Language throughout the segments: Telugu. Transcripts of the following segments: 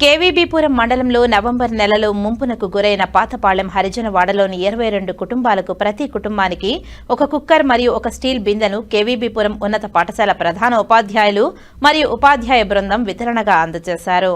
కేవీబీపురం మండలంలో నవంబర్ నెలలో ముంపునకు గురైన పాతపాళెం హరిజనవాడలోని ఇరవై రెండు కుటుంబాలకు ప్రతి కుటుంబానికి ఒక కుక్కర్ మరియు ఒక స్టీల్ బిందెను కేవీబీపురం ఉన్నత పాఠశాల ప్రధాన ఉపాధ్యాయులు మరియు ఉపాధ్యాయ బృందం వితరణగా అందజేశారు.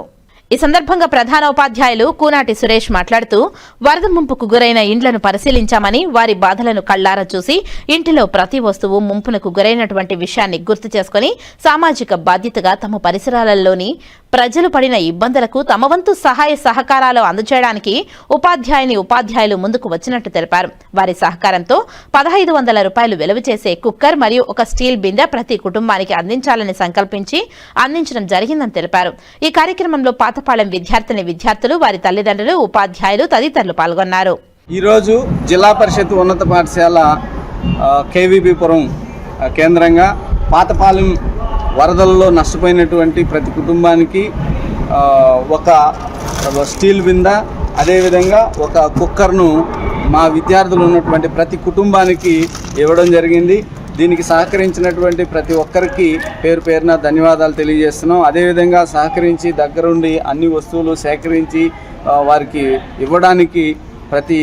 ఈ సందర్భంగా ప్రధాన ఉపాధ్యాయులు కూనాటి సురేష్ మాట్లాడుతూ వరద ముంపుకు గురైన ఇండ్లను పరిశీలించామని వారి బాధలను కళ్ళారా చూసి ఇంటిలో ప్రతి వస్తువు ముంపునకు గురైనటువంటి విషయాన్ని గుర్తు చేసుకుని సామాజిక బాధ్యతగా తమ పరిసరాలలోని ప్రజలు పడిన ఇబ్బందులకు తమ వంతు సహాయ సహకారాలు అందజేయడానికి ఉపాధ్యాయుని ఉపాధ్యాయులు ముందుకు వచ్చినట్టు తెలిపారు. వారి సహకారంతో పదహైదు వందల రూపాయలు విలువ చేసే కుక్కర్ మరియు ఒక స్టీల్ బిందె ప్రతి కుటుంబానికి అందించాలని సంకల్పించి అందించడం జరిగిందని తెలిపారు. ఈ కార్యక్రమంలో పాతపాలెం విద్యార్థిని విద్యార్థులు వారి తల్లిదండ్రులు ఉపాధ్యాయులు తదితరులు పాల్గొన్నారు. ఈరోజు జిల్లా పరిషత్ ఉన్నత పాఠశాల ఆ, కేవీపీపురం కేంద్రంగా పాతపాలెం వరదల్లో నష్టపోయినటువంటి ప్రతి కుటుంబానికి ఒక స్టీల్ బింద అదేవిధంగా ఒక కుక్కర్ను మా విద్యార్థులు ఉన్నటువంటి ప్రతి కుటుంబానికి ఇవ్వడం జరిగింది. దీనికి సహకరించినటువంటి ప్రతి ఒక్కరికి పేరు పేరున ధన్యవాదాలు తెలియజేస్తున్నాం. అదేవిధంగా సహకరించి దగ్గరుండి అన్ని వస్తువులు సేకరించి వారికి ఇవ్వడానికి ప్రతి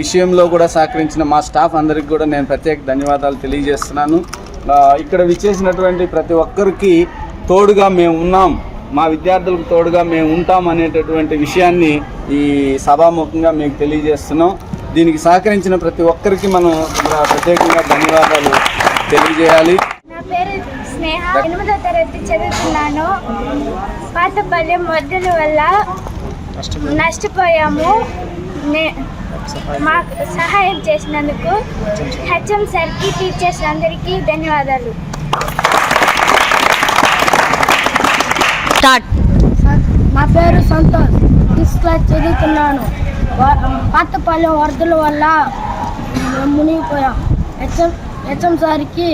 విషయంలో కూడా సహకరించిన మా స్టాఫ్ అందరికి కూడా నేను ప్రత్యేక ధన్యవాదాలు తెలియజేస్తున్నాను. ఇక్కడ విచ్చేసినటువంటి ప్రతి ఒక్కరికి తోడుగా మేము ఉన్నాం. మా విద్యార్థులకు తోడుగా మేము ఉంటాం అనేటటువంటి విషయాన్ని ఈ సభాముఖంగా మీకు తెలియజేస్తున్నాం. దీనికి సహకరించిన ప్రతి ఒక్కరికి మనం ప్రత్యేకంగా ధన్యవాదాలు తెలియజేయాలి. నా పేరు స్నేహ. ఎనిమిదో తరగతి చదువుతున్నాను. వరదల వల్ల నష్టపోయాము. నే- మాకు సహాయం చేసినందుకు హెచ్ఎం సార్కి టీచర్స్ అందరికీ ధన్యవాదాలు. నా పేరు సంతోష్. సిక్స్త్ క్లాస్ చదువుతున్నాను. పాతపాలెం వరదల వల్ల మేము మునిగిపోయాం. హెచ్ఎం హెచ్ఎం సార్కి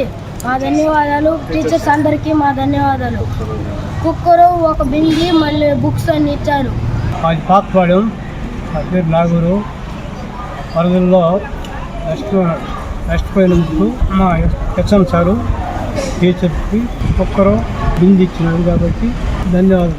మా ధన్యవాదాలు టీచర్స్ అందరికీ మా ధన్యవాదాలు. కుక్కరు ఒక బింది మళ్ళీ బుక్స్ అన్ని ఇచ్చారు. నా పేరు నాగూరు. వరదల్లో నష్ట నష్టపోయినందుకు మా హెచ్ఎం సారు టీచర్కి ఒక్కరు బింది ఇచ్చినారు కాబట్టి ధన్యవాదాలు.